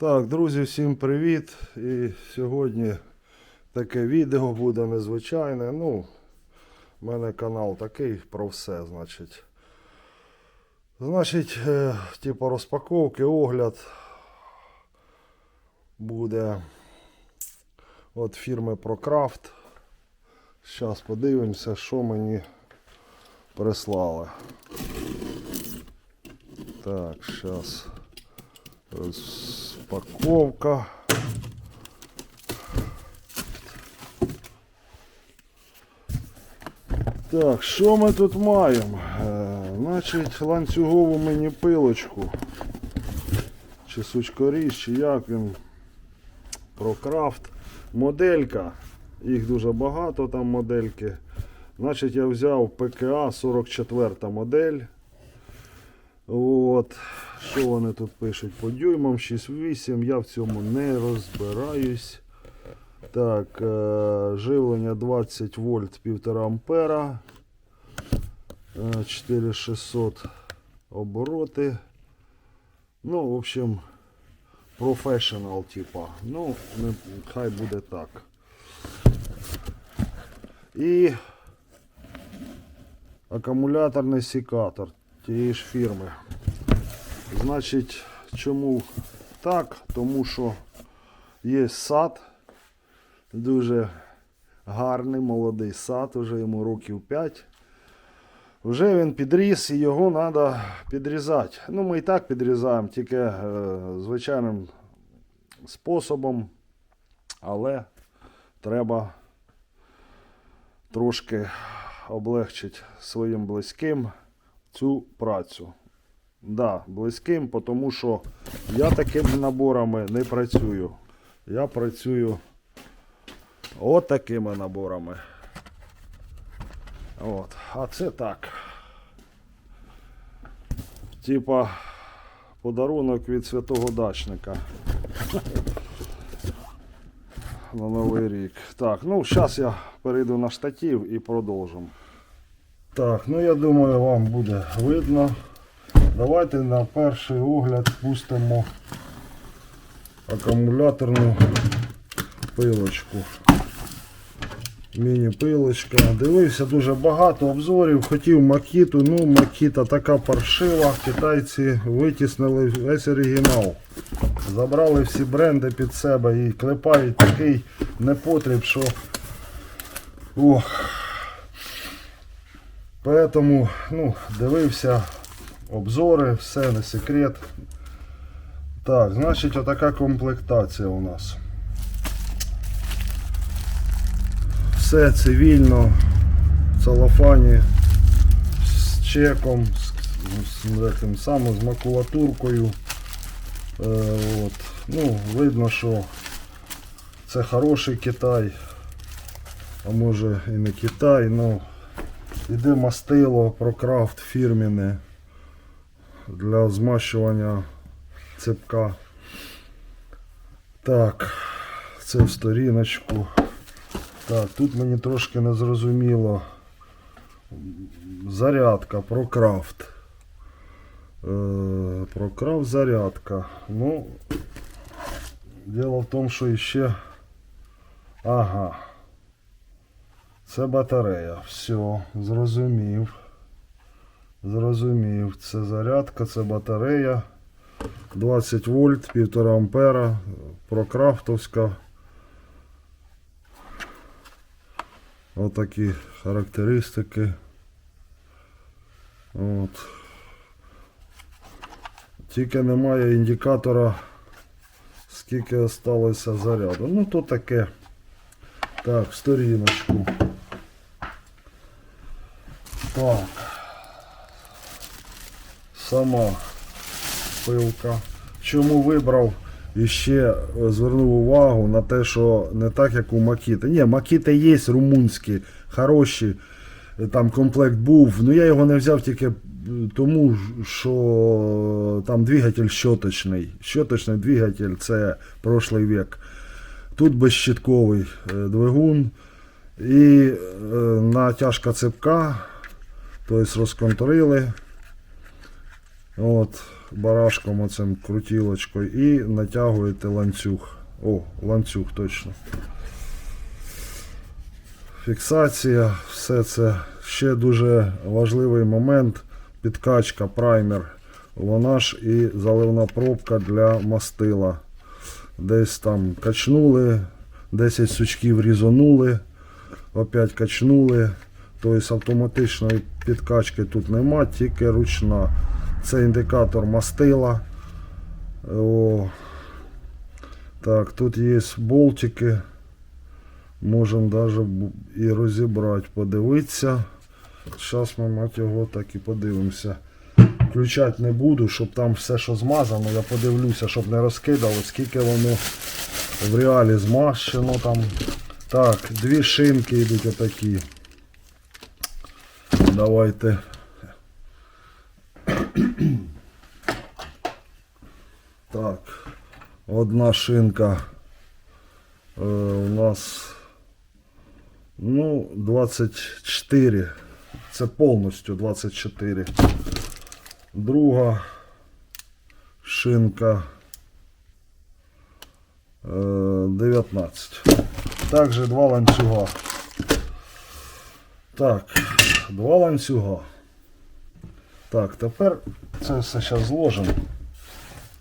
Так, друзі, всім привіт. І сьогодні таке відео буде незвичайне. Ну, в мене канал такий про все, значить. Значить, е, типу розпаковки, огляд буде от фірми ProCraft. Зараз подивимося, що мені прислали. Так, зараз. Розпаковка. Так, що ми тут маємо? Е, значить, ланцюгову мені пилочку. Чи сучкоріз, чи як він. Прокрафт. Моделька. Їх дуже багато там модельки. Значить, я взяв ПКА 44 модель. От. Що вони тут пишуть? По дюймам 6,8. Я в цьому не розбираюсь. Так, е, живлення 20 вольт 1,5 ампера. Е, 4600 обороти. Ну, в общем, професіонал, типа. Ну, не, хай буде так. І акумуляторний секатор тієї ж фірми. Значить, чому так? Тому що є сад, дуже гарний, молодий сад, вже йому років 5. Вже він підріс і його треба підрізати. Ну, ми і так підрізаємо, тільки е, звичайним способом, але треба трошки облегчити своїм близьким цю працю. Да, близьким, тому що я такими наборами не працюю. Я працюю от такими наборами. От. А це так. Типа подарунок від святого дачника. На Новий рік. Так, ну зараз я перейду на штатив і продовжимо. Так, ну я думаю, вам буде видно. Давайте на перший огляд пустимо акумуляторну пилочку. Міні-пилочка. Дивився дуже багато обзорів. Хотів макіту, ну макіта така паршива. Китайці витіснили весь оригінал. Забрали всі бренди під себе і клепають такий непотріб, що. Ох. Поэтому, ну, дивився обзори, все не секрет. Так, значить, отака комплектація у нас. Все цивільно, в целофані, з чеком, з, з, самим, з макулатуркою. Е, от. Ну, видно, що це хороший Китай, а може і не Китай, ну іде мастило прокрафт фірміне для змащування цепка. Так, це в сторіночку. Так, тут мені трошки не зрозуміло. Зарядка, прокрафт. Е, прокрафт зарядка. Ну, діло в тому, що ще. Ага. Це батарея. Все, зрозумів. Зрозумів. Це зарядка, це батарея. 20 вольт, 1,5 ампера, прокрафтовська. Отакі характеристики. От. Тільки немає індикатора, скільки залишилося заряду. Ну то таке. Так, сторіночку. Так. Сама пилка. Чому вибрав і ще е, звернув увагу на те, що не так, як у Макіти. Ні, Макіти є румунські, хороші. Е, Там комплект був. Ну я його не взяв тільки е, тому, що там двигатель щоточний. Щоточний двигатель це прошлий вік. Тут безщитковий двигун. І натяжка цепка, тобто розконтрили. От, барашком оцим крутілочкою і натягуєте ланцюг. О, ланцюг точно. Фіксація, все це ще дуже важливий момент. Підкачка, праймер. Вона ж і заливна пробка для мастила. Десь там качнули, 10 сучків різонули, опять качнули. Тобто автоматичної підкачки тут нема, тільки ручна. Це індикатор мастила. О. Так, тут є болтики. Можемо навіть і розібрати, подивитися. Зараз ми мать його так і подивимося. Включати не буду, щоб там все, що змазано, я подивлюся, щоб не розкидало, скільки воно в реалі змащено там. Так, дві шинки йдуть отакі. Давайте. Так, одна шинка е, у нас ну 24. Це повністю 24. Друга шинка е, 19. Також два ланцюга. Так, два ланцюга. Так, тепер це все зараз зложимо.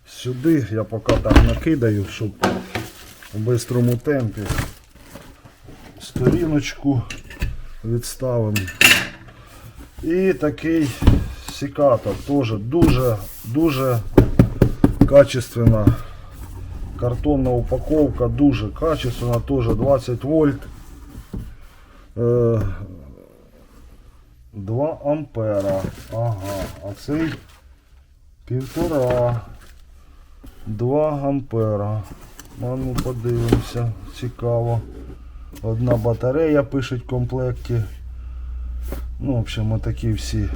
Сюди я поки так накидаю, щоб у бистрому темпі сторіночку відставимо. І такий секатор теж дуже дуже качественна картонна упаковка, дуже качественна, теж 20 вольт. Е, 2 ампера. Ага, а цей півтора. 2 ампера. А ну подивимося, цікаво. Одна батарея пишуть в комплекті. Ну, в общем, такі всі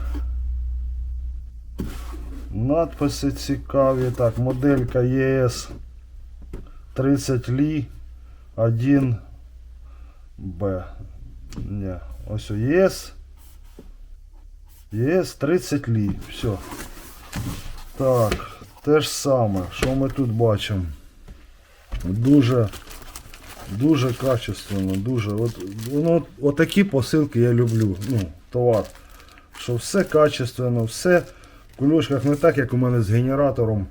надписи цікаві. Так, моделька ЄС 30 лі 1 Б. Не, ось ЄС. ЄС 30 лі. Все. Так, те ж саме, що ми тут бачимо. Дуже Дуже качественно, дуже. От, воно, отакі посилки я люблю. Ну, товар. Що все качественно, все в кульочках не так, як у мене з генератором.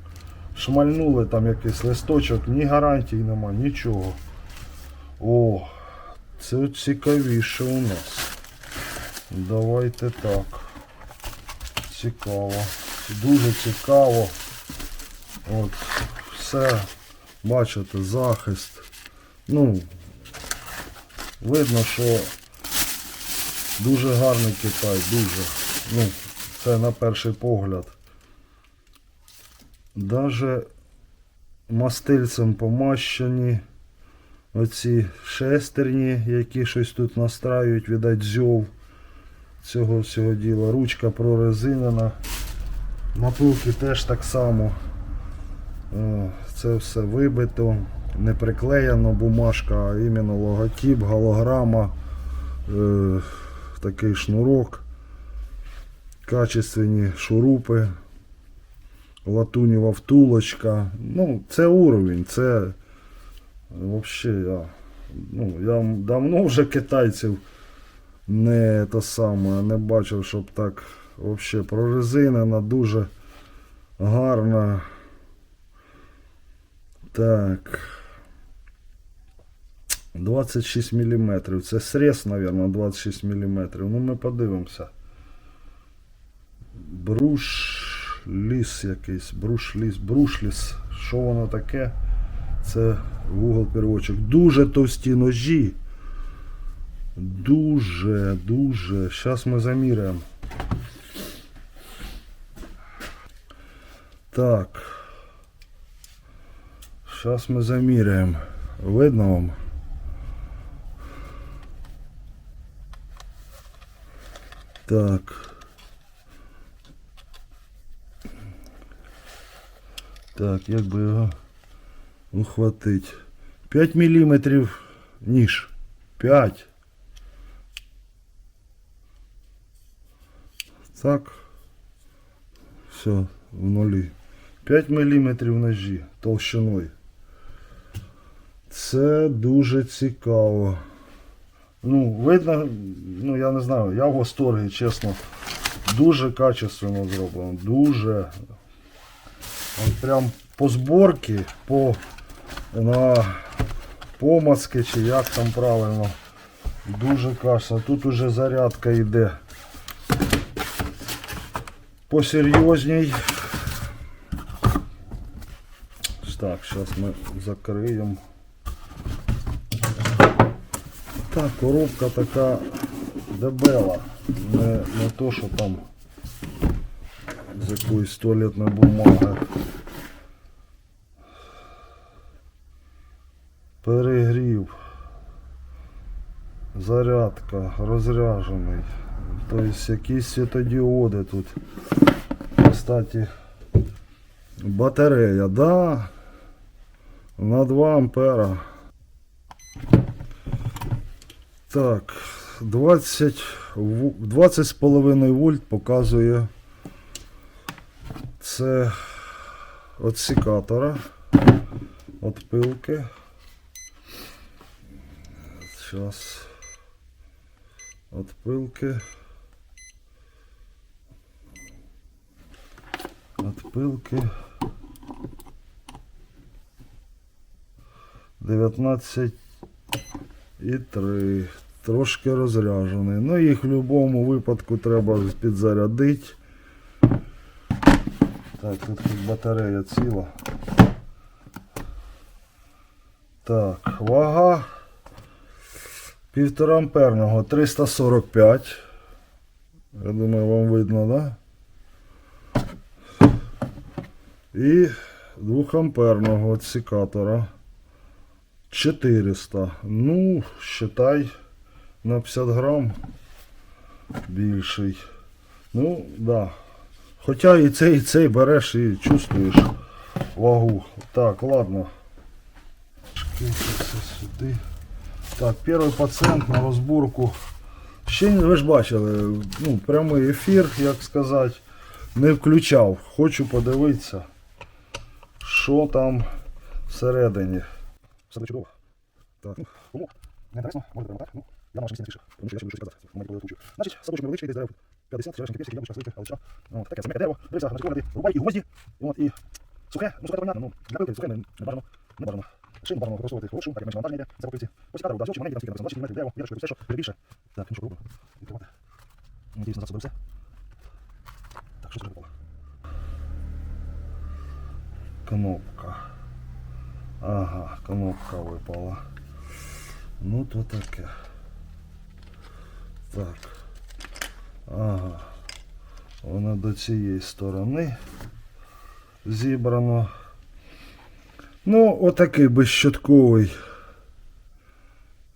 Шмальнули там якийсь листочок, ні гарантій нема, нічого. О, це цікавіше у нас. Давайте так. Цікаво. Дуже цікаво. От, все, бачите, захист. Ну, видно, що дуже гарний Китай, дуже. Ну, це на перший погляд. Даже мастильцем помащені оці шестерні, які щось тут настраюють, видать, зьов цього всього діла. Ручка прорезинена. Напилки теж так само. Це все вибито не приклеєно бумажка, а іменно логотип, голограма, е, такий шнурок, качественні шурупи, латунєва втулочка. Ну, це уровень, це взагалі я, ну, я давно вже китайців не то саме, не бачив, щоб так взагалі прорезинена, дуже гарна. Так. 26 мм. Це срез, мабуть, 26 мм. Ну ми подивимося. Бруш ліс якийсь, бруш ліс, брушліс. Що воно таке? Це вугол переводчик. Дуже товсті ножі. Дуже, дуже. Зараз ми заміряємо. Так. Зараз ми заміряємо. Видно вам? Так. Так, як би його ухватити. 5 мм ніж. 5. Так. Все, в нулі. 5 мм ножі толщиною. Це дуже цікаво. Ну, видно, ну я не знаю, я в восторгі, чесно. Дуже качественно зроблено. Дуже. От прям по зборці, по на помазки, чи як там правильно. Дуже качественно. Тут уже зарядка йде. Посерйозній. Так, зараз ми закриємо. Так, коробка така дебела. Не, не то, що там з якоїсь туалетної бумаги. Перегрів. Зарядка, розряджений. Тобто якісь світодіоди тут. Кстати, батарея, да. На 2 ампера. Так, 20, ву- 20,5 вольт показує це від секатора, від пилки. Зараз від пилки. Від пилки. 19 і 3. Трошки розряджений. Ну їх в будь-якому випадку треба підзарядити. Так, тут хоч батарея ціла. Так, вага 1,5 амперного 345. Я думаю, вам видно, да? І 2 амперного секатора 400. Ну, считай на 50 грам більший. Ну, да. Хоча і цей, і цей береш і чувствуєш вагу. Так, ладно. Шкінчиться сюди. Так, перший пацієнт на розборку. Ще ви ж бачили, ну, прямий ефір, як сказати, не включав. Хочу подивитися, що там всередині. Все буде чудово. Так, ну, не інтересно, можете прямо так. Ну, я на вашому місці не тому що я ще буду щось казати. в моменті, коли. Значить, садочок невеличкий, десь дерев 50, черешеньки, персики, яблучка, сливки, алча. От, таке саме дерево. Дивіться, на рубай і гвозді. От, і сухе, ну сухе то понятно, ну, для пилки сухе не, не бажано, не бажано. Шину бажано використовувати хорошу, так як менше навантаження йде, за. Ось катер, дощі, маленькі, там скільки 20 мм дерево, вірочкою, все, що перебільше. Так, ну що, пробуємо. Відкривати. Надіюсь, назад соберуся. Так, що це випало? Кнопка. Ага, кнопка випала. Ну то таке. Так. Ага. Воно до цієї сторони зібрано. Ну, отакий безщотковий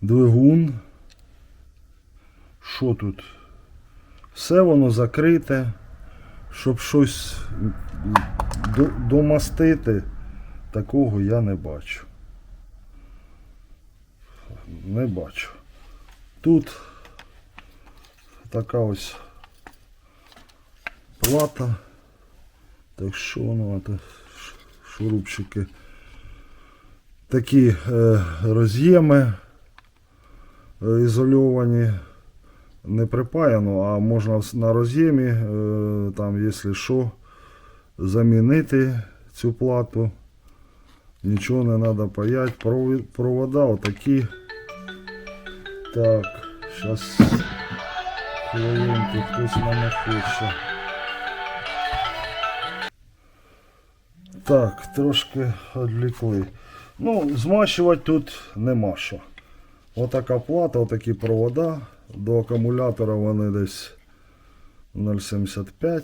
двигун. Що тут? Все воно закрите. Щоб щось домастити, такого я не бачу. Не бачу. Тут така ось плата. Так що воно шурупчики. Такі е, роз'єми е, ізольовані. Не припаяно, а можна на роз'ємі, е, там, якщо що, замінити цю плату. Нічого не треба паяти. Провода отакі. Так, зараз хвилинку, хтось мене хоче. Так, трошки відвлекли. Ну, змащувати тут нема що. Отака плата, отакі провода. До акумулятора вони десь 0,75.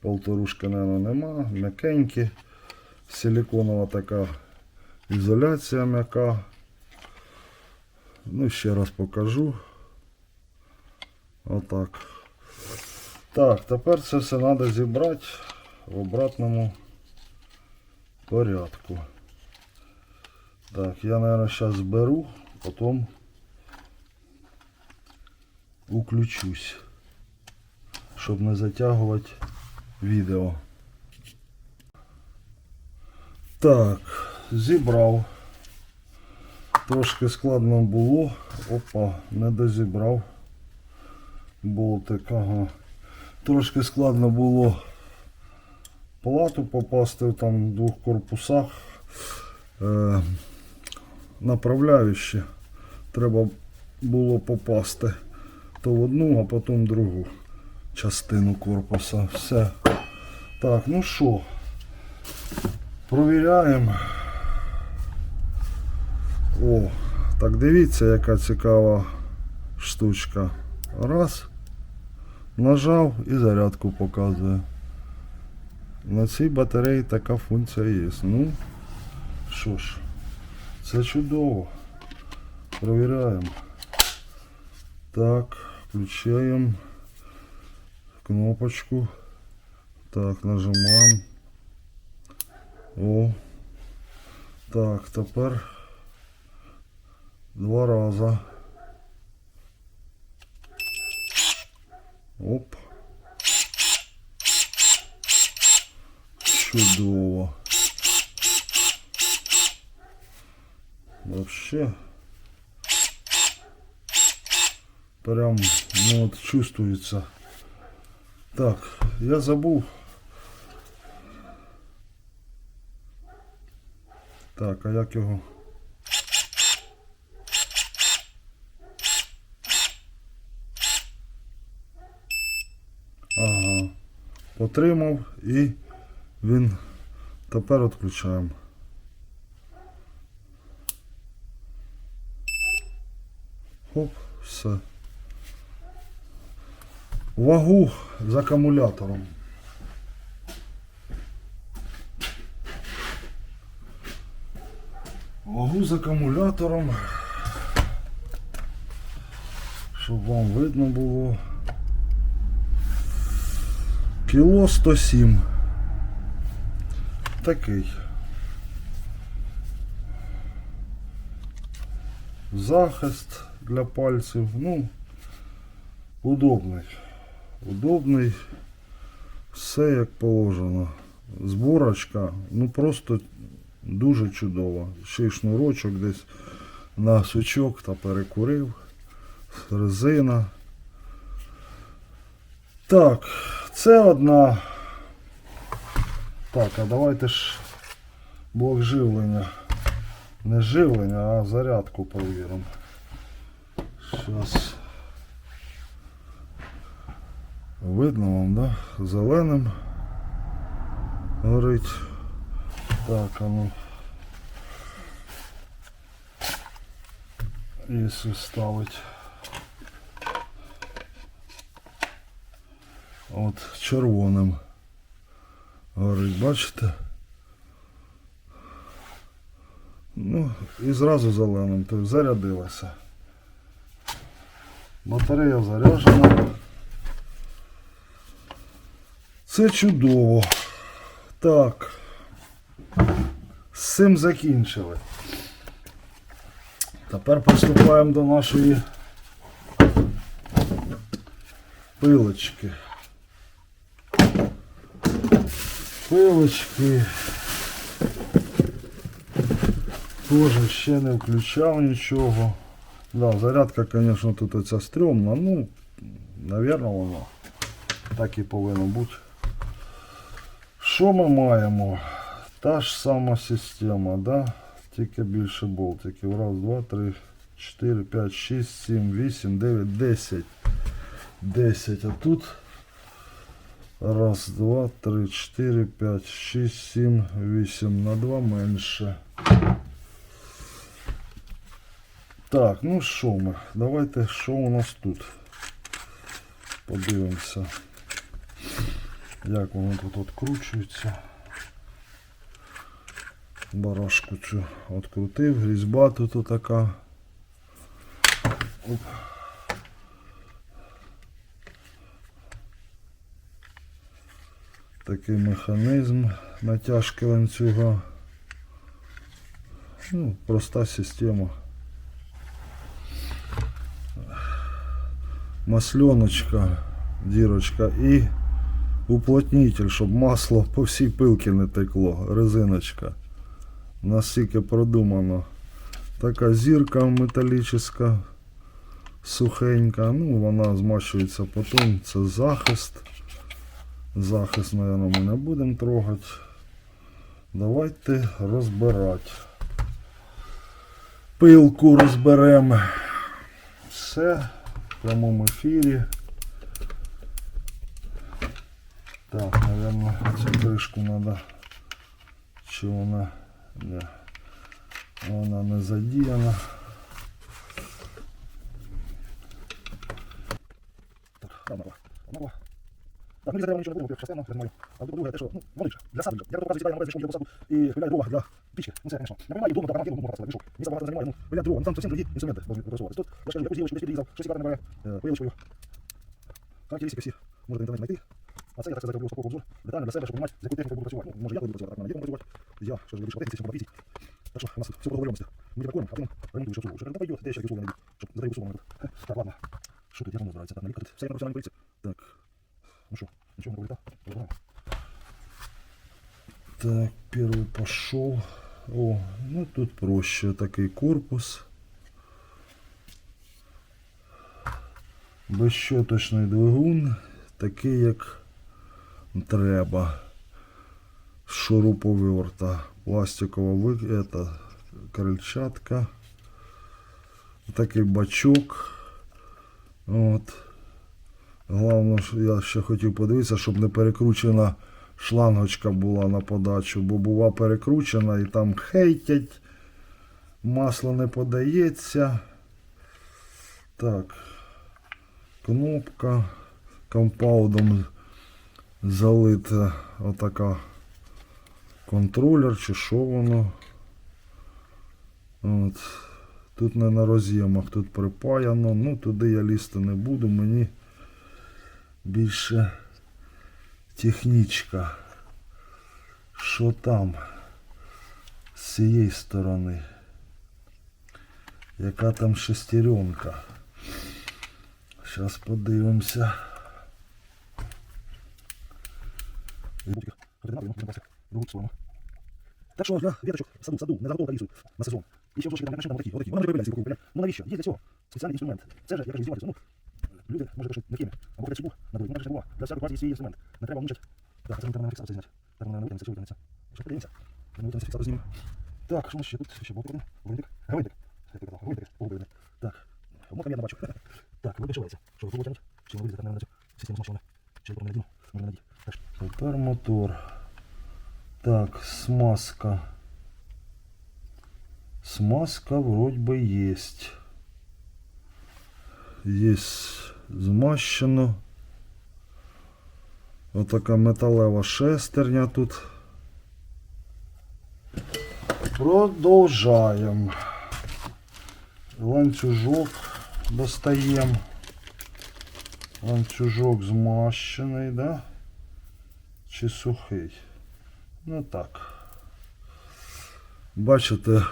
Полторушки, мабуть, нема. М'якенькі. Силиконова така ізоляція м'яка. Ну, ще раз покажу. Отак. Так, тепер це все треба зібрати в обратному порядку. Так, я, наверное, сейчас зберу, потом уключусь, щоб не затягувати відео. Так, зібрав. Трошки складно було. Опа, не дозібрав. Болтик, ага. Трошки складно було плату попасти в там двох корпусах. Е, направляючі. Треба було попасти то в одну, а потім в другу частину корпуса. Все. Так, ну що, провіряємо. О, так дивіться, яка цікава штучка. Раз. Нажав і зарядку показує. На цій батареї така функція є. Ну, що ж, це чудово. Провіряємо. Так, включаємо кнопочку. Так, нажимаємо. О. Так, тепер два рази. Оп. Чудово. Вообще. Прям, ну вот чувствуется. Так, я забыл. Так, а як його? Ага. Потримав і він тепер відключаємо. Хоп, все. Вагу з акумулятором. Вагу з акумулятором. Щоб вам видно було. Кіло 107. Такий. Захист для пальців. Ну, удобний. Удобний. Все як положено. Зборочка, ну просто дуже чудова. Ще й шнурочок десь на сучок та перекурив. Резина. Так, це одна. Так, а давайте ж блок живлення. Не живлення, а зарядку перевіримо. Зараз. Видно вам, да? Зеленим горить. Так, а ну. Якщо ставить. От червоним горить, бачите? Ну, і зразу зеленим, тобто зарядилася. Батарея заряджена. Це чудово. Так. З цим закінчили. Тепер приступаємо до нашої пилочки. Пилочки. Тоже ще не включав нічого. Да, зарядка, звісно, тут оця стрьомна, ну, навірно, воно так і повинно бути. Що ми маємо? Та ж сама система, да? Тільки більше болтиків. Раз, два, три, чотири, п'ять, шість, сім, вісім, дев'ять, десять. Десять. А тут раз, два, три, чотири, п'ять, шість, сім, вісім. На два менше. Так, ну що ми? Давайте, що у нас тут? Подивимося. Як воно тут відкручується. Барашку цю відкрутив, різьба тут така. Оп. Такий механізм натяжки ланцюга. Ну, проста система. Масленочка, дірочка і уплотнитель, щоб масло по всій пилці не текло. Резиночка. Наскільки продумано. Така зірка металічна, сухенька. Ну, вона змащується потім. Це захист. Захист, мабуть, ми не будемо трогати. Давайте розбирати. Пилку розберемо. Все в прямому ефірі. Так, наверное, цю кришку треба. Чи вона не, вона не задіяна. Так, померла. Так, ну, нічого не будемо, частину, я думаю. А по-друге, те, що, ну, ж, для саду, я показую, читаю, на посадку і виявляю дрова для пічки. Ну, це, звісно. Не приймаю вдома, так, ну, можна пішов. Мені забагато займає, ну, виявляю дрова, ну, там зовсім другі інструменти повинні використовуватись. Тут, я ж кажу, якусь дівочку десь підрізав, щось цікаве не бере, появилось Характеристики всі можете в інтернеті знайти. А це я так сказати роблю обзор детально для себе, щоб розуміти, з якою технікою буду працювати. Ну, може я буду працювати, так, на буду працювати. Я більше по техніці, ще. Так що у нас все по. Ми тебе кормим, а потім ремонтуєш обслугу. Що когда пойдет, де ще услуги найду, щоб за твою услугу. Так, ладно. Що тут, я давно збирається, так, наліпка тут. Все я на професіональній. Так. Ну що, нічого не повилітав? Так, первый пошел. О, ну тут проще такий корпус. Безщоточний двигун, такий як треба. Шуруповерта, пластикова вик... это, крильчатка. Такий бачок. От. Головне, я ще хотів подивитися, щоб не перекручена шлангочка була на подачу, бо була перекручена і там хейтять, масло не подається. Так, кнопка компаудом залита отака контролер чи що воно. От. Тут не на роз'ємах, тут припаяно. Ну, туди я лізти не буду, мені більше технічка. Що там з цієї сторони? Яка там шестеренка? Зараз подивимося. Так що для веточок в саду, в саду, не заготовка лісу на сезон. І ще в дошки там наконечні, там такі, отакі. Вона може появляється кругом. Ну навіщо? Є для цього спеціальний інструмент. Це ж, я кажу, здіватися. Ну, люди, може, трошки не хімі, або хочуть цибу на дорогу. Вона ж не була. Для всякої партії свій інструмент. Не треба внучать. Так, це не треба на фіксацію зняти. Так, вона не витягнеться, що витягнеться. Що подивимося? Не витягнеться, фіксатор знімемо. Так, що у нас ще тут? Ще блок один. Гвинтик. Гвинтик. Гвинтик. Погублений. Так. Обмотка я не бачу. Так, ви пришивається. Що ви витягнуть? Чи воно вийде так, на цю систему змащування? Чи потім не надіну? Може надій. Так. Тепер мотор. Так, смазка. Смазка вроде бы есть. Есть змащено. Отака металева шестерня тут. Продовжаємо. Ланцюжок достаємо. Ланцюжок змащений, да? Чи сухий? Ну так. Бачите,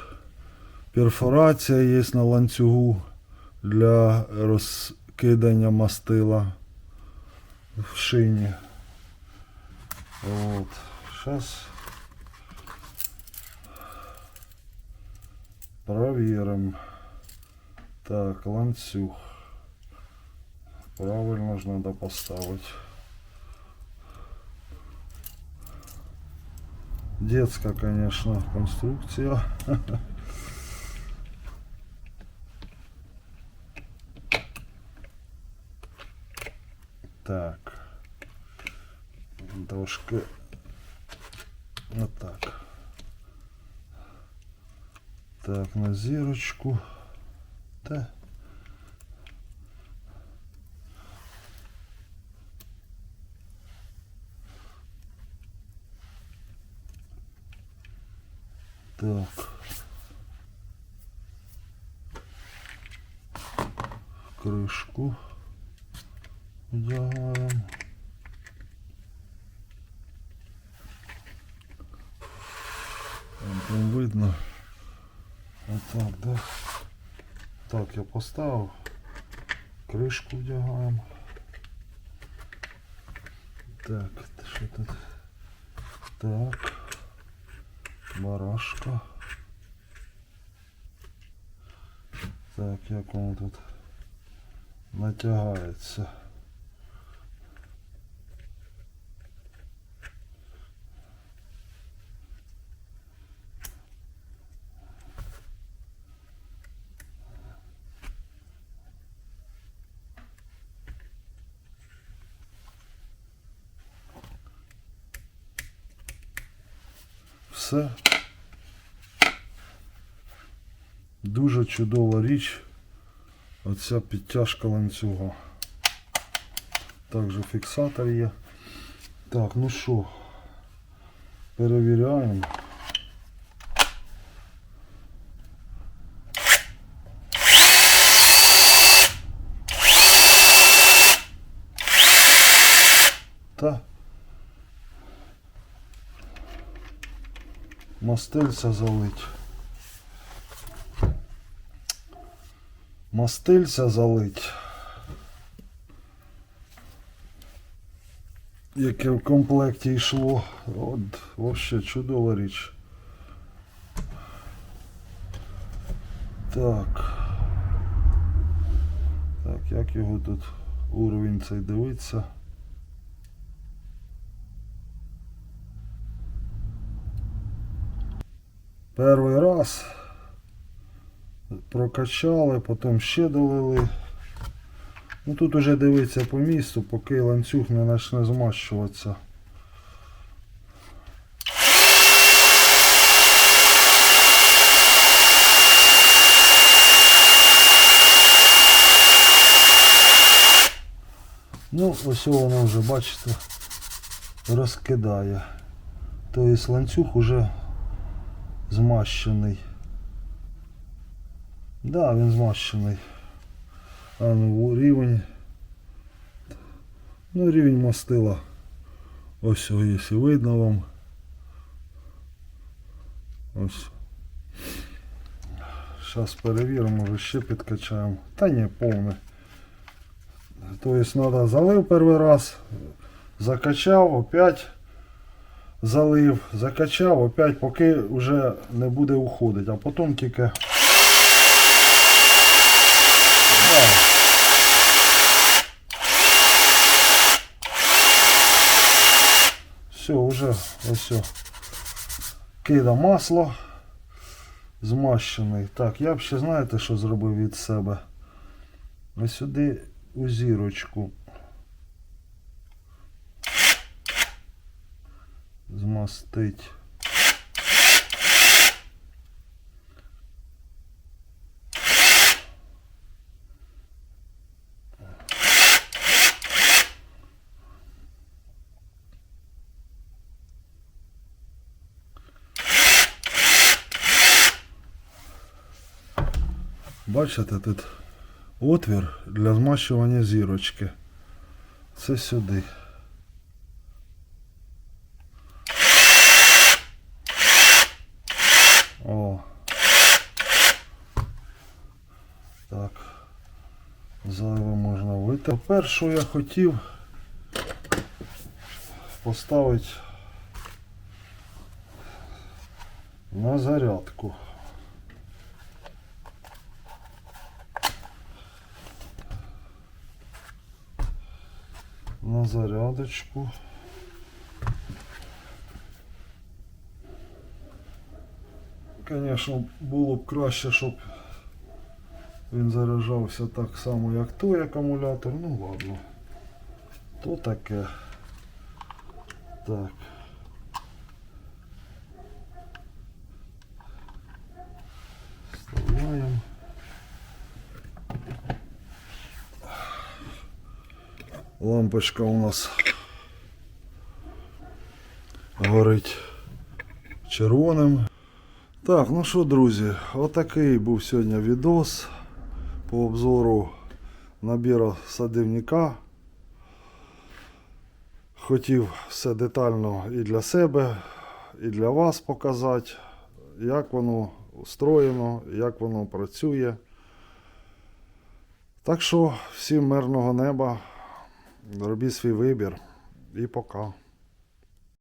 перфорація є на ланцюгу для розкидання мастила в шині. От. Зараз провіримо. Так, ланцюг. Правильно ж треба поставити. Детская, конечно, конструкция. Так. Дошка. Вот так. Так, на зірочку. Да. Так. Крышку Вон Там видно. Отак, да? Так, я поставив. Кришку вдягаємо. Так, що тут? Так. Барашка. Так, як воно тут натягається. Все. Дуже чудова річ. Оця підтяжка ланцюга. Також фіксатор є. Так, ну що, перевіряємо. Та мастильця залить. Мастильця залить. Яке в комплекті йшло. От, вообще чудова річ. Так. Так, як його тут уровень цей дивиться? Перший раз прокачали, потім ще долили. Ну тут уже дивиться по місту, поки ланцюг не почне змащуватися. Ну, ось воно вже, бачите, розкидає. Тобто ланцюг уже змащений. Да, він змащений. А ну рівень. Ну рівень мастила. Ось його, якщо видно вам. Ось. Зараз перевіримо, може ще підкачаємо. Та ні, повне. Тобто треба залив перший раз, закачав, опять залив, закачав, опять поки вже не буде уходити, а потім тільки. Все, вже ось. Кида масло змащений. Так, я б ще знаєте, що зробив від себе? Ось сюди у зірочку. Змастить. Бачите, тут отвір для змащування зірочки. Це сюди. О. Так. Зайве можна вити. Тепер, що я хотів поставити на зарядку. на зарядочку. Звісно, було б краще, щоб він заряджався так само, як той акумулятор. Ну ладно. То таке. Так. Вставляємо. Лампочка у нас горить червоним. Так, ну що, друзі, отакий був сьогодні відос по обзору набіру садівника. Хотів все детально і для себе, і для вас показати, як воно устроєно, як воно працює. Так що всім мирного неба. Робіть свій вибір і пока.